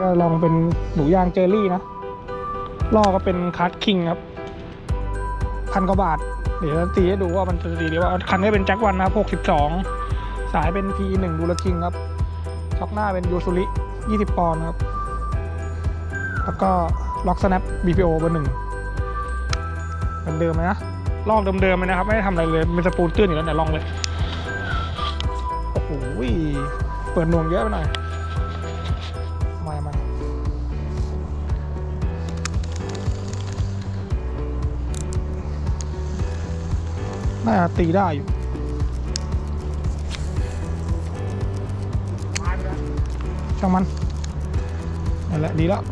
ก็ลองเป็นหนูย่างเจอรี่นะล่อก็เป็นคัสคิงครับพันกว่าบาท เดี๋ยวตีให้ดูว่ามันจะดีหรือว่าคันนี้เป็นแจ็ควันนะครับ 62 สายเป็น P1 ดูลคิงครับช็อกหน้าเป็นยูซุริ20 ปอนด์ครับ แล้วก็ล็อกสแนป BPO เบอร์หนึ่งเหมือนเดิมเลยนะลอกเดิมๆเลยนะครับ ไม่ได้ทำอะไรเลยเป็นสปูลตื้นอยู่แล้วเนี่ยลองเลย โอ้โหเปิดนวงเยอะไปหน่อย น่าจะตีได้อยู่ช่างมันนั่นแหละดีแล้ว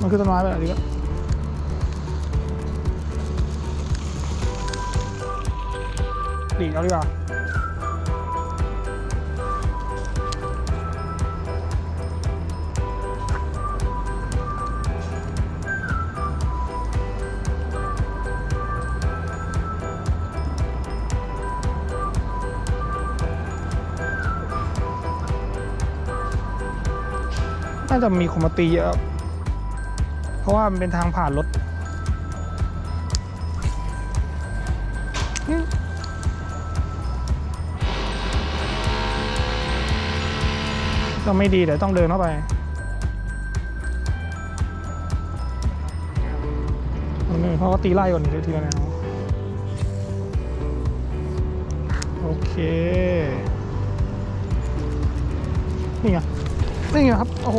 มันคือต้นไม้ไปแล้วดีแล้วดีเอาดีกว่า น่าจะมีคนมาตีเยอะเพราะว่ามันเป็นทางผ่านรถก็ไม่ดีเดี๋ยวต้องเดินเข้าไปนี่เพราะว่าตีไล่ก่อนทีทีละแนวโอเค นี่ไง นี่ครับ โอ้โห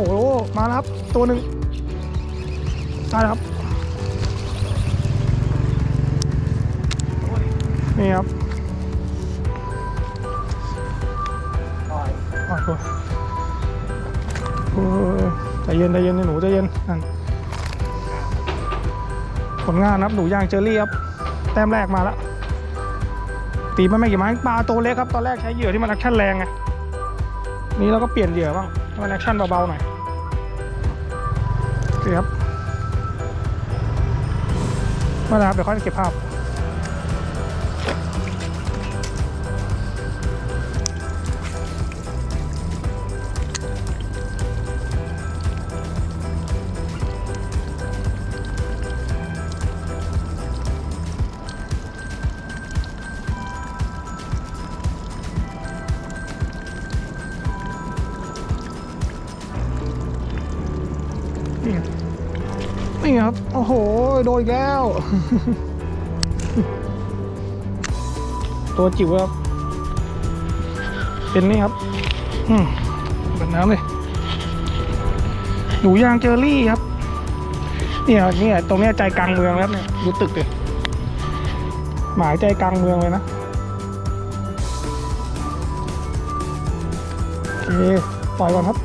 มาแล้วครับ ตัวหนึ่งได้ครับ นี่ครับปล่อยโอยใจเย็นใจเย็นหนูใจเย็นนั่นผลงานครับหนูย่างเจอรี่ครับ แต้มแรกมาแล้ว ตีมันไม่กี่ไม้ปลาตัวเล็กครับ ตอนแรกใช้เหยื่อที่มันแอคชั่นแรงไง นี่เราก็เปลี่ยนเหยื่อบ้าง มันแอคชั่นเบาๆหน่อยโอเคครับมาแล้วครับเดี๋ยวค่อยเก็บภาพ นี่นี่ครับ โอ้โห โดนอีกแล้ว ตัวจิ๋วครับ เป็นนี่ครับอืมเป็นน้ำเลยหนูยางเจอรี่ครับ เนี่ยเนี่ยตรงเนี้ยใจกลางเมืองแล้วเนี่ยดูตึกเลยหมายใจกลางเมืองเลยนะโอเคปล่อยก่อนครับ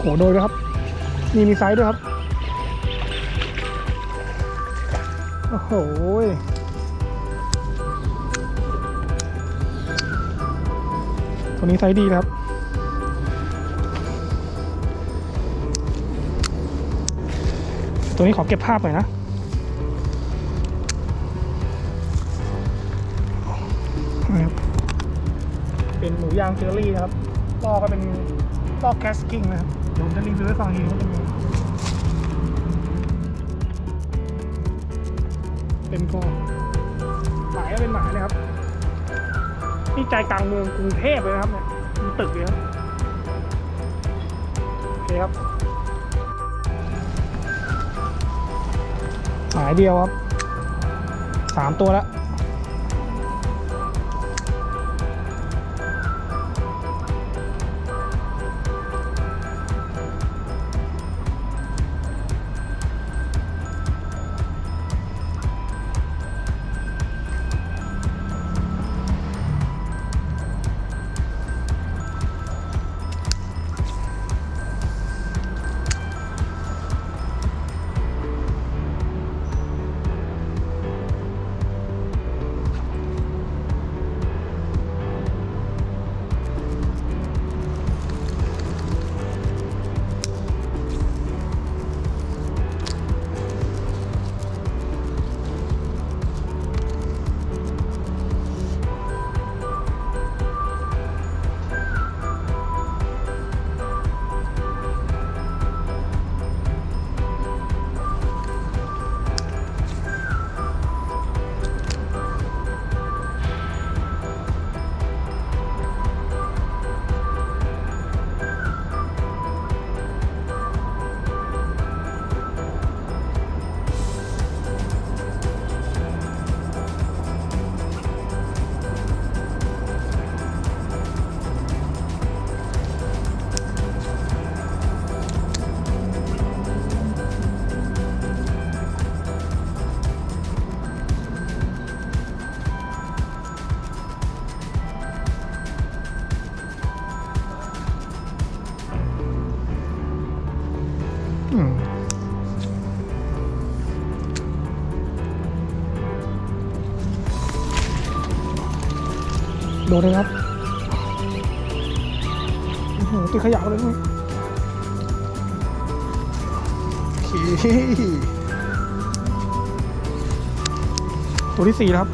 โหโดยด้วยครับ นี่มีไซส์ด้วยครับ โอ้โหตัวนี้ไซส์ดีนะครับ ตัวนี้ขอเก็บภาพหน่อยนะนะครับเป็นหมูย่างเจอรี่นะครับลอก็เป็นล่อแคสกิ้งนะครับ ผมจะรีวิวให้ฟังทีว่าเป็นยังไงเต็มกองหมายก็เป็นหมายเลยครับนี่ใจกลางเมืองกรุงเทพเลยนะครับเนี่ยมีตึกเลยครับโอเคครับหมายเดียวครับสามตัวแล้ว ดูเลยครับโหตีขยะเลยนี่ตัวที่สี่ครับ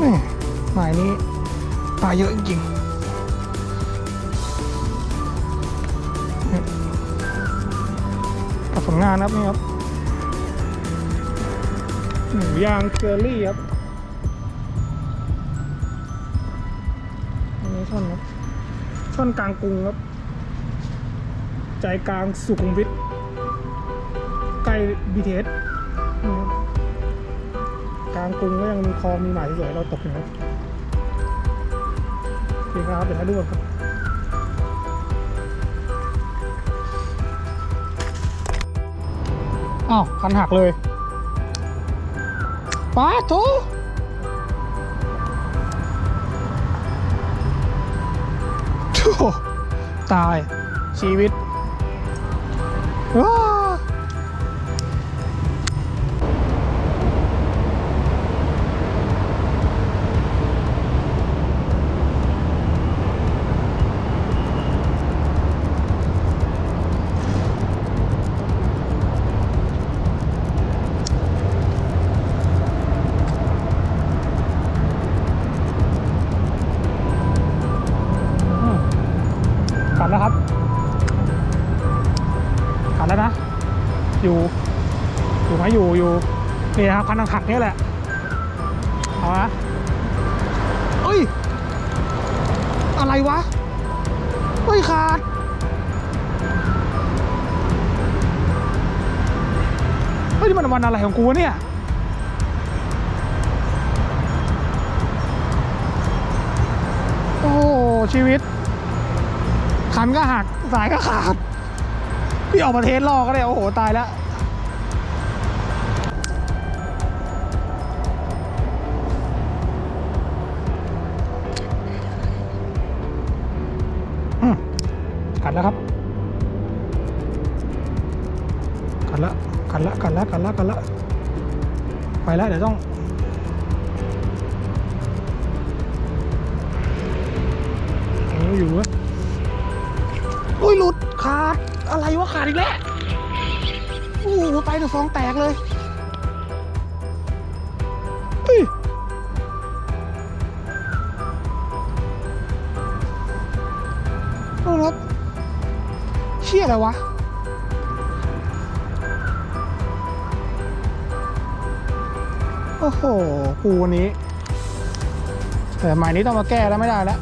นี่หมายนี้ปลาเยอะจริง ผลงานครับนี่ครับหมูยางเจอรี่ครับอันนี้ช่อนครับช่อนกลางกรุงครับ ใจกลางสุขุมวิทใกล้บีเอสกลางกรุงก็ยังมีคลองมีหมายสวยๆเราตกอยู่นะโอเคครับเดี๋ยวให้ดูก่อนครับ อ้าวคันหักเลยป้าทุกตายชีวิตว้า แล้วนะ อยู่ อยู่ไหมอยู่อยู่นี่นะครับคันหักนี่แหละเอาละเอ้ย อะไรวะเฮ้ยขาดเฮ้ยนี่มันวันอะไรของกูเนี่ยโอ้ชีวิตคันก็หักสายก็ขาด พี่ออกมาเทสลอกก็ได้โอ้โห ตายแล้วอืมกัดแล้วครับกัดล้วกัดล้วกัดล้วกัดล้วกัดล้วไปแล้วเดี๋ยวต้องโอ้ยอยู่วะอุ้ยหลุดขาด อะไรวะขาดอีกแล้วโอ้โหไปหนึ่งฟองแตกเลยเฮ้ยรับเชี่ยอะไรวะโอ้โหกูวันนี้แต่หมายนี้ต้องมาแก้แล้วไม่ได้แล้ว